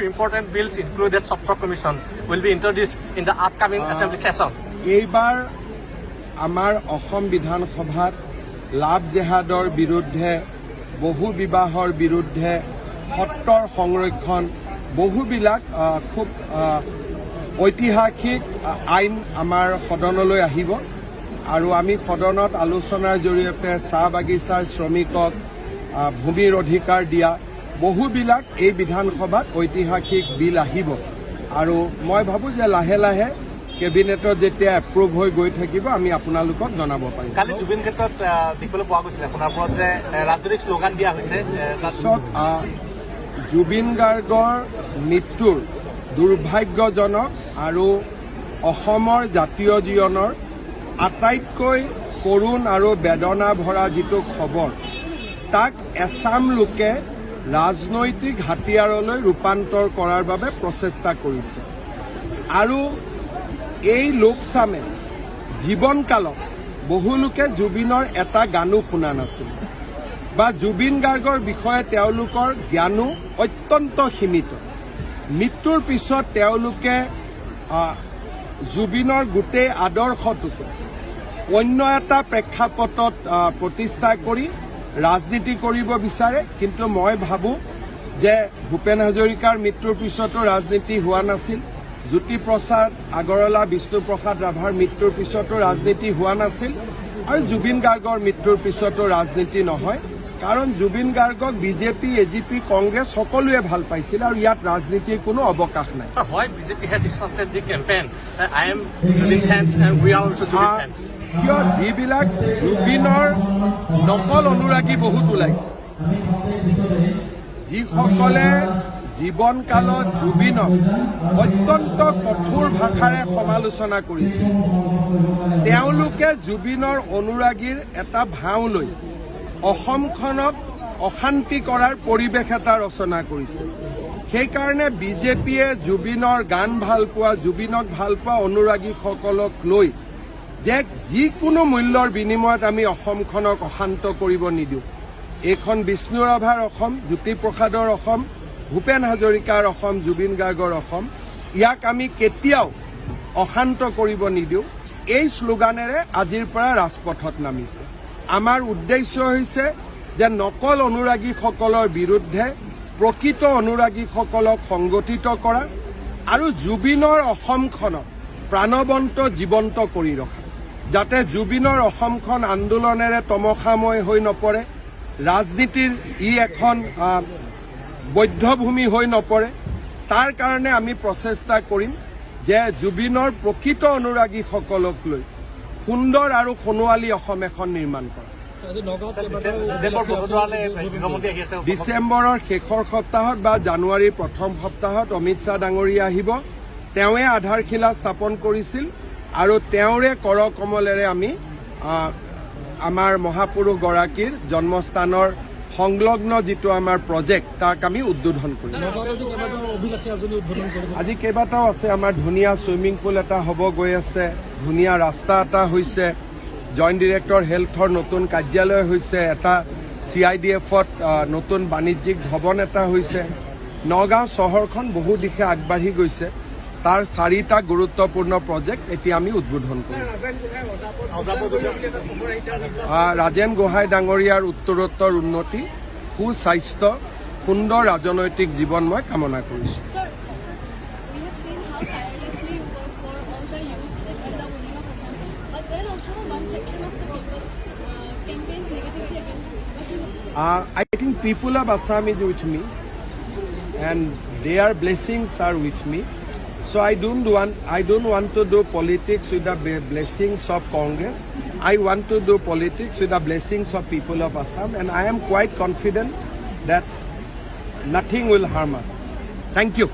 important bills, included Sopra Commission, will be introduced in the upcoming assembly session. এইবাৰ আমাৰ অসম বিধানসভাত লাভ জেহাদৰ বিৰুদ্ধে বহু বিবাহৰ বিৰুদ্ধে সত্ৰৰ সংৰক্ষণ বহুবিলাক খুব ঐতিহাসিক আইন আমাৰ সদনলৈ আহিব আৰু আমি সদনত আলোচনাৰ জৰিয়তে চাহ বাগিচাৰ শ্ৰমিকক ভূমিৰ অধিকাৰ দিয়া বহুবিলাক এই বিধানসভাত ঐতিহাসিক বিল আহিব। আৰু মই ভাবোঁ যে লাহে লাহে কেবিনেটত যেতিয়া এপ্ৰুভ হৈ গৈ থাকিব আমি আপোনালোকক জনাব পাৰিম। কালি জুবিন ক্ষেত্ৰত দেখিবলৈ পোৱা গৈছিলে সোণাপুৰত যে ৰাজনৈতিক শ্লোগান দিয়া হৈছে এ, তাত পিছত আহ, জুবিন গাৰ্গৰ মৃত্যুৰ দুৰ্ভাগ্যজনক আৰু অসমৰ জাতীয় জীৱনৰ আটাইতকৈ কৰুণ আৰু বেদনা ভৰা যিটো খবৰ তাক এছাম লোকে ৰাজনৈতিক হাতিয়াৰলৈ ৰূপান্তৰ কৰাৰ বাবে প্ৰচেষ্টা কৰিছে। আৰু এই লোকচামে জীৱনকালত বহুলোকে জুবিনৰ এটা গানো শুনা নাছিল বা জুবিন গাৰ্গৰ বিষয়ে তেওঁলোকৰ জ্ঞানো অত্যন্ত সীমিত। মৃত্যুৰ পিছত তেওঁলোকে জুবিনৰ গোটেই আদৰ্শটোকে অন্য এটা প্ৰেক্ষাপটত প্ৰতিষ্ঠা কৰি ৰাজনীতি কৰিব বিচাৰে কিন্তু মই ভাবোঁ যে ভূপেন হাজৰিকাৰ মৃত্যুৰ পিছতো ৰাজনীতি হোৱা নাছিল। জ্যোতিপ্ৰসাদ আগৰৱালা বিষ্ণুপ্ৰসাদ ৰাভাৰ মৃত্যুৰ পিছতো ৰাজনীতি হোৱা নাছিল আৰু জুবিন গাৰ্গৰ মৃত্যুৰ পিছতো ৰাজনীতি নহয়। কাৰণ জুবিন গাৰ্গক BJP A G P Congress সকলোৱে ভাল পাইছিল আৰু ইয়াত ৰাজনীতিৰ কোনো অৱকাশ নাই। কিয় যিবিলাক জুবিনৰ নকল অনুৰাগী বহুত ওলাইছে। যিসকলে জীৱনকালত জুবিনক অত্যন্ত কঠোৰ ভাষাৰে সমালোচনা কৰিছিল তেওঁলোকে জুবিনৰ অনুৰাগীৰ এটা ভাও লৈ অসমখনক অশান্তি কৰাৰ পৰিৱেশ এটা ৰচনা কৰিছে। সেইকাৰণে বিজেপিয়ে জুবিনৰ গান ভাল পোৱা জুবিনক ভাল পোৱা অনুৰাগীসকলক লৈ যে যিকোনো মূল্যৰ বিনিময়ত আমি অসমখনক অশান্ত কৰিব নিদিওঁ। এইখন বিষ্ণু ৰাভাৰ অসম জ্যোতিপ্ৰসাদৰ অসম ভূপেন হাজৰিকাৰ অসম জুবিন গাৰ্গৰ অসম। ইয়াক আমি কেতিয়াও অশান্ত কৰিব নিদিওঁ। এই শ্লোগানেৰে আজিৰ পৰা ৰাজপথত নামিছে। আমাৰ উদ্দেশ্য হৈছে যে নকল অনুৰাগীসকলৰ বিৰুদ্ধে প্ৰকৃত অনুৰাগীসকলক সংগঠিত কৰা আৰু জুবিনৰ অসমখনক প্ৰাণৱন্ত জীৱন্ত কৰি ৰখা। যাতে জুবিনৰ অসমখন আন্দোলনেৰে তমসাময় হৈ নপৰে ৰাজনীতিৰ ই এখন বৈধভূমি হৈ নপৰে তাৰ কাৰণে আমি প্ৰচেষ্টা কৰিম যে জুবিনৰ প্ৰকৃত অনুৰাগীসকলক লৈ সুন্দৰ আৰু সোণোৱালী অসম এখন নিৰ্মাণ কৰা। ডিচেম্বৰৰ শেষৰ সপ্তাহত বা জানুৱাৰীৰ প্ৰথম সপ্তাহত অমিত শ্বাহ ডাঙৰীয়া আহিব। তেওঁৱে আধাৰশিলা স্থাপন কৰিছিল। আৰু তেওঁৰে কৰ কমলেৰে আমি আমাৰ মহাপুৰুষগৰাকীৰ জন্মস্থানৰ সংলগ্ন যিটো আমাৰ প্ৰজেক্ট তাক আমি উদ্বোধন কৰিম। আজি কেইবাটাও আছে আমাৰ ধুনীয়া চুইমিং পুল এটা হ'ব গৈ আছে ধুনীয়া ৰাস্তা এটা হৈছে জইণ্ট ডিৰেক্টৰ হেল্থৰ নতুন কাৰ্যালয় হৈছে এটা চি আই ডি এফত নতুন বাণিজ্যিক ভৱন এটা হৈছে। নগাঁও চহৰখন বহু দিশে আগবাঢ়ি গৈছে। তাৰ চাৰিটা গুৰুত্বপূৰ্ণ প্ৰজেক্ট এতিয়া আমি উদ্বোধন কৰিম ৰাজেন গোহাঁই ডাঙৰীয়াৰ উত্তৰোত্তৰ উন্নতি সুস্বাস্থ্য সুন্দৰ ৰাজনৈতিক জীৱন মই কামনা কৰিছোঁ। Uh, I think people of Assam is with me and their blessings are with. So I don't want I don't want to do politics with the blessings of Congress. I want to do politics with the blessings of people of Assam, and I am quite confident that nothing will harm us. Thank you.